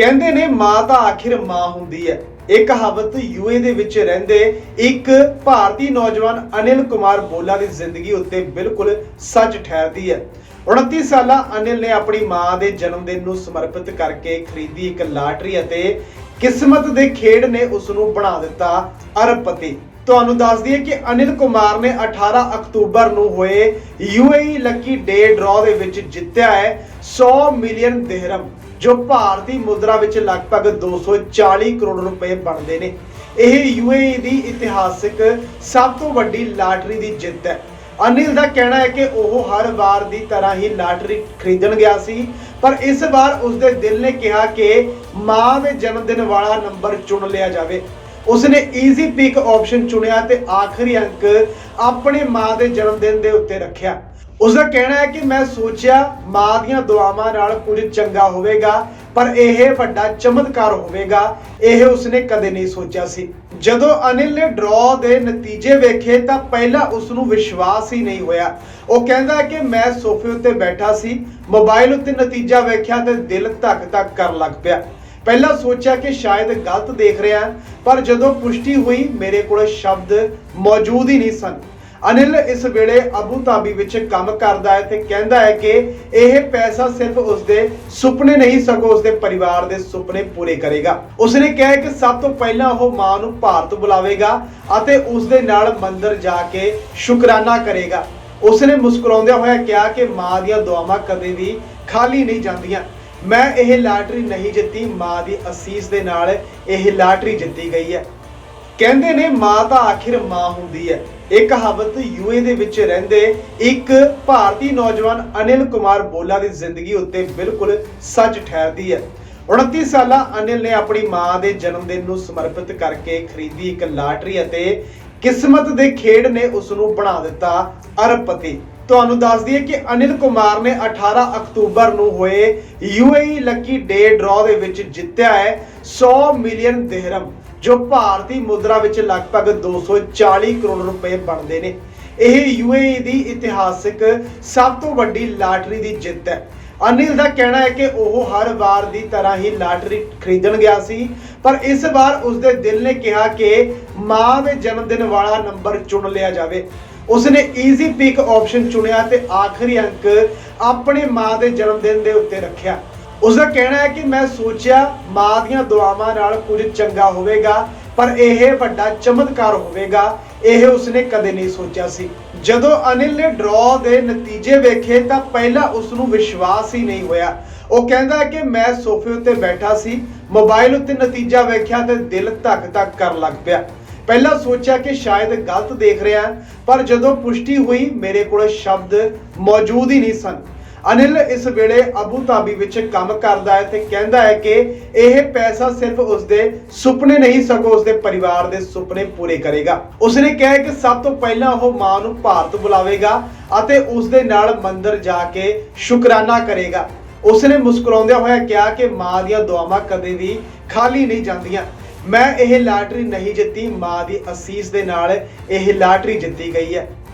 ਕਹਿੰਦੇ ਨੇ ਮਾਂ ਤਾਂ ਆਖਿਰ ਮਾਂ ਹੁੰਦੀ ਹੈ। ਇਹ ਕਹਾਵਤ ਯੂਏ ਦੇ ਵਿੱਚ ਰਹਿੰਦੇ, ਇੱਕ ਭਾਰਤੀ ਨੌਜਵਾਨ ਅਨਿਲ ਕੁਮਾਰ ਬੋਲਾ ਦੀ ਜ਼ਿੰਦਗੀ ਉੱਤੇ ਬਿਲਕੁਲ ਸੱਚ ਠਹਿਰਦੀ ਹੈ। 29 ਸਾਲਾ ਅਨਿਲ ਨੇ ਆਪਣੀ ਮਾਂ ਦੇ ਜਨਮ ਦਿਨ ਨੂੰ ਸਮਰਪਿਤ ਕਰਕੇ ਖਰੀਦੀ ਇੱਕ ਲਾਟਰੀ ਅਤੇ ਕਿਸਮਤ ਦੇ ਖੇਡ ਨੇ ਉਸ ਨੂੰ ਬਣਾ ਦਿੱਤਾ ਅਰਬਪਤੀ। ਤੁਹਾਨੂੰ ਦੱਸ ਦਈਏ ਕਿ ਅਨਿਲ ਕੁਮਾਰ ਨੇ 18 ਅਕਤੂਬਰ ਨੂੰ ਹੋਏ UAE ਲੱਕੀ ਡੇ ਡਰਾਅ ਦੇ ਵਿੱਚ ਜਿੱਤਿਆ ਹੈ 100 ਮਿਲੀਅਨ ਦਿਹਰਮ, ਜੋ ਭਾਰਤੀ ਮੁਦਰਾ ਵਿੱਚ ਲਗਭਗ 240 ਕਰੋੜ ਰੁਪਏ ਬਣਦੇ ਨੇ। ਇਹ UAE ਦੀ ਇਤਿਹਾਸਿਕ ਸਭ ਤੋਂ ਵੱਡੀ ਲਾਟਰੀ ਦੀ ਜਿੱਤ ਹੈ। ਅਨਿਲ ਦਾ ਕਹਿਣਾ ਹੈ ਕਿ ਉਹ ਹਰ ਵਾਰ ਦੀ ਤਰ੍ਹਾਂ ਹੀ ਲਾਟਰੀ ਖਰੀਦਣ ਗਿਆ ਸੀ, ਪਰ ਇਸ ਵਾਰ ਉਸਦੇ ਦਿਲ ਨੇ ਕਿਹਾ ਕਿ ਮਾਂ ਦੇ ਜਨਮ ਦਿਨ ਵਾਲਾ ਨੰਬਰ ਚੁਣ ਲਿਆ ਜਾਵੇ। ਉਸਨੇ ਈਜ਼ੀ ਪਿਕ ਆਪਸ਼ਨ ਚੁਣਿਆ ਤੇ ਆਖਰੀ ਅੰਕ ਆਪਣੇ ਮਾਂ ਦੇ ਜਨਮ ਦਿਨ ਦੇ ਉੱਤੇ ਰੱਖਿਆ। ਉਸ ਦਾ ਕਹਿਣਾ ਹੈ ਕਿ ਮੈਂ ਸੋਚਿਆ ਮਾਂ ਦੀਆਂ ਦੁਆਵਾਂ ਨਾਲ ਕੁਝ ਚੰਗਾ ਹੋਵੇਗਾ, ਪਰ ਇਹ ਵੱਡਾ ਚਮਤਕਾਰ ਹੋਵੇਗਾ, ਇਹ ਉਸਨੇ ਕਦੇ ਨਹੀਂ ਸੋਚਿਆ ਸੀ। ਜਦੋਂ ਅਨਿਲ ਨੇ ਡਰਾਅ ਦੇ ਨਤੀਜੇ ਵੇਖੇ ਤਾਂ ਪਹਿਲਾਂ ਉਸ ਨੂੰ ਵਿਸ਼ਵਾਸ ਹੀ ਨਹੀਂ ਹੋਇਆ। ਉਹ ਕਹਿੰਦਾ ਕਿ ਮੈਂ ਸੋਫੇ ਉੱਤੇ ਬੈਠਾ ਸੀ, ਮੋਬਾਈਲ ਉੱਤੇ ਨਤੀਜਾ ਵੇਖਿਆ ਤੇ ਦਿਲ ਧੱਕ ਧੱਕ ਕਰਨ ਲੱਗ ਪਿਆ। ਪਹਿਲਾਂ ਸੋਚਿਆ ਕਿ ਸ਼ਾਇਦ ਗਲਤ ਦੇਖ ਰਿਹਾ ਪਰ ਜਦੋਂ ਪੁਸ਼ਟੀ ਹੋਈ, ਮੇਰੇ ਕੋਲ ਸ਼ਬਦ ਮੌਜੂਦ ਹੀ ਨਹੀਂ ਸਨ। ਅਨਿਲ ਇਸ ਵੇਲੇ ਅਬੂ ਧਾਬੀ ਵਿੱਚ ਕੰਮ ਕਰਦਾ ਹੈ ਤੇ ਕਹਿੰਦਾ ਹੈ ਕਿ ਇਹ ਪੈਸਾ ਸਿਰਫ ਉਸਦੇ ਸੁਪਨੇ ਨਹੀਂ, ਸਗੋਂ ਉਸਦੇ ਪਰਿਵਾਰ ਦੇ ਸੁਪਨੇ ਪੂਰੇ ਕਰੇਗਾ। ਉਸਨੇ ਕਿਹਾ ਕਿ ਸਭ ਤੋਂ ਪਹਿਲਾਂ ਉਹ ਮਾਂ ਨੂੰ ਭਾਰਤ ਬੁਲਾਵੇਗਾ ਅਤੇ ਉਸਦੇ ਨਾਲ ਮੰਦਰ ਜਾ ਕੇ ਸ਼ੁਕਰਾਨਾ ਕਰੇਗਾ। ਉਸਨੇ ਮੁਸਕਰਾਉਂਦਿਆਂ ਹੋਇਆ ਕਿਹਾ ਕਿ ਮਾਂ ਦੀਆਂ ਦੁਆਵਾਂ ਕਦੇ ਵੀ ਖਾਲੀ ਨਹੀਂ ਜਾਂਦੀਆਂ। ਮੈਂ ਇਹ ਲਾਟਰੀ ਨਹੀਂ ਜਿੱਤੀ, ਮਾਂ ਦੀ ਅਸੀਸ ਦੇ ਨਾਲ ਇਹ ਲਾਟਰੀ ਜਿੱਤੀ ਗਈ ਹੈ। ਕਹਿੰਦੇ ਨੇ ਮਾਂ ਤਾਂ ਆਖਿਰ ਮਾਂ ਹੁੰਦੀ ਹੈ। ਇਹ ਕਹਾਵਤ ਯੂਏ ਦੇ ਵਿੱਚ ਰਹਿੰਦੇ ਇੱਕ ਭਾਰਤੀ ਨੌਜਵਾਨ ਅਨਿਲ ਕੁਮਾਰ ਬੋਲਾ ਦੀ ਜ਼ਿੰਦਗੀ ਉੱਤੇ ਬਿਲਕੁਲ ਸੱਚ ਠਹਿਰਦੀ ਹੈ। 29 ਸਾਲਾ ਅਨਿਲ ਨੇ ਆਪਣੀ ਮਾਂ ਦੇ ਜਨਮ ਦਿਨ ਨੂੰ ਸਮਰਪਿਤ ਕਰਕੇ ਖਰੀਦੀ ਇੱਕ ਲਾਟਰੀ ਅਤੇ ਕਿਸਮਤ ਦੇ ਖੇਡ ਨੇ ਉਸ ਨੂੰ ਬਣਾ ਦਿੱਤਾ ਅਰਬਪਤੀ। ਤੁਹਾਨੂੰ ਦੱਸ ਦਈਏ ਕਿ ਅਨਿਲ ਕੁਮਾਰ ਨੇ 18 ਅਕਤੂਬਰ ਨੂੰ ਹੋਏ UAE ਲੱਕੀ ਡੇ ਡਰਾਅ ਦੇ ਵਿੱਚ ਜਿੱਤਿਆ ਹੈ 100 ਮਿਲੀਅਨ ਦਿਹਰਮ, ਜੋ ਭਾਰਤੀ ਮੁਦਰਾ ਵਿੱਚ ਲਗਭਗ 240 ਕਰੋੜ ਰੁਪਏ ਬਣਦੇ ਨੇ। ਇਹ UAE ਦੀ ਇਤਿਹਾਸਿਕ ਸਭ ਤੋਂ ਵੱਡੀ ਲਾਟਰੀ ਦੀ ਜਿੱਤ ਹੈ। ਅਨਿਲ ਦਾ ਕਹਿਣਾ ਹੈ ਕਿ ਉਹ ਹਰ ਵਾਰ ਦੀ ਤਰ੍ਹਾਂ ਹੀ ਲਾਟਰੀ ਖਰੀਦਣ ਗਿਆ ਸੀ, ਪਰ ਇਸ ਵਾਰ ਉਸਦੇ ਦਿਲ ਨੇ ਕਿਹਾ ਕਿ ਮਾਂ ਦੇ ਜਨਮ ਦਿਨ ਵਾਲਾ ਨੰਬਰ ਚੁਣ ਲਿਆ ਜਾਵੇ। ਉਸਨੇ ਈਜ਼ੀ ਪਿਕ ਆਪਸ਼ਨ ਚੁਣਿਆ ਤੇ ਆਖਰੀ ਅੰਕ ਆਪਣੇ ਮਾਂ ਦੇ ਜਨਮ ਦਿਨ ਦੇ ਉੱਤੇ ਰੱਖਿਆ। ਉਸਦਾ ਕਹਿਣਾ ਹੈ ਕਿ ਮੈਂ ਸੋਚਿਆ ਮਾਂ ਦੀਆਂ ਦੁਆਵਾਂ ਨਾਲ ਕੁਝ ਚੰਗਾ ਹੋਵੇਗਾ ਪਰ ਇਹ ਵੱਡਾ ਚਮਤਕਾਰ ਹੋਵੇਗਾ, ਇਹ ਉਸਨੇ ਕਦੇ ਨਹੀਂ ਸੋਚਿਆ ਸੀ। ਜਦੋਂ ਅਨਿਲ ਨੇ ਡਰਾਅ ਦੇ ਨਤੀਜੇ ਵੇਖੇ ਤਾਂ ਪਹਿਲਾਂ ਉਸ ਨੂੰ ਵਿਸ਼ਵਾਸ ਹੀ ਨਹੀਂ ਹੋਇਆ। ਉਹ ਕਹਿੰਦਾ ਕਿ ਮੈਂ ਸੋਫੇ ਉੱਤੇ ਬੈਠਾ ਸੀ, ਮੋਬਾਈਲ ਉੱਤੇ ਨਤੀਜਾ ਵੇਖਿਆ ਤੇ ਦਿਲ ਧੱਕ ਧੱਕ ਕਰਨ ਲੱਗ ਪਿਆ। ਪਹਿਲਾਂ ਸੋਚਿਆ ਕਿ ਸ਼ਾਇਦ ਗਲਤ ਦੇਖ ਰਿਹਾ, ਪਰ ਜਦੋਂ ਪੁਸ਼ਟੀ ਹੋਈ, ਮੇਰੇ ਕੋਲ ਸ਼ਬਦ ਮੌਜੂਦ ਹੀ ਨਹੀਂ ਸਨ। ਅਨਿਲ ਇਸ ਵੇਲੇ ਅਬੂ ਧਾਬੀ ਵਿੱਚ ਕੰਮ ਕਰਦਾ ਹੈ ਤੇ ਕਹਿੰਦਾ ਹੈ ਕਿ ਇਹ ਪੈਸਾ ਸਿਰਫ ਉਸਦੇ ਸੁਪਨੇ ਨਹੀਂ, ਸਗੋਂ ਉਸਦੇ ਪਰਿਵਾਰ ਦੇ ਸੁਪਨੇ ਪੂਰੇ ਕਰੇਗਾ। ਉਸਨੇ ਕਿਹਾ ਕਿ ਸਭ ਤੋਂ ਪਹਿਲਾਂ ਉਹ ਮਾਂ ਨੂੰ ਭਾਰਤ ਬੁਲਾਵੇਗਾ ਅਤੇ ਉਸਦੇ ਨਾਲ ਮੰਦਰ ਜਾ ਕੇ ਸ਼ੁਕਰਾਨਾ ਕਰੇਗਾ। ਉਸਨੇ ਮੁਸਕਰਾਉਂਦਿਆਂ ਹੋਇਆ ਕਿਹਾ ਕਿ ਮਾਂ ਦੀਆਂ ਦੁਆਵਾਂ ਕਦੇ ਵੀ ਖਾਲੀ ਨਹੀਂ ਜਾਂਦੀਆਂ। ਮੈਂ ਇਹ ਲਾਟਰੀ ਨਹੀਂ ਜਿੱਤੀ, ਮਾਂ ਦੀ ਅਸੀਸ ਦੇ ਨਾਲ ਇਹ ਲਾਟਰੀ ਜਿੱਤੀ ਗਈ ਹੈ।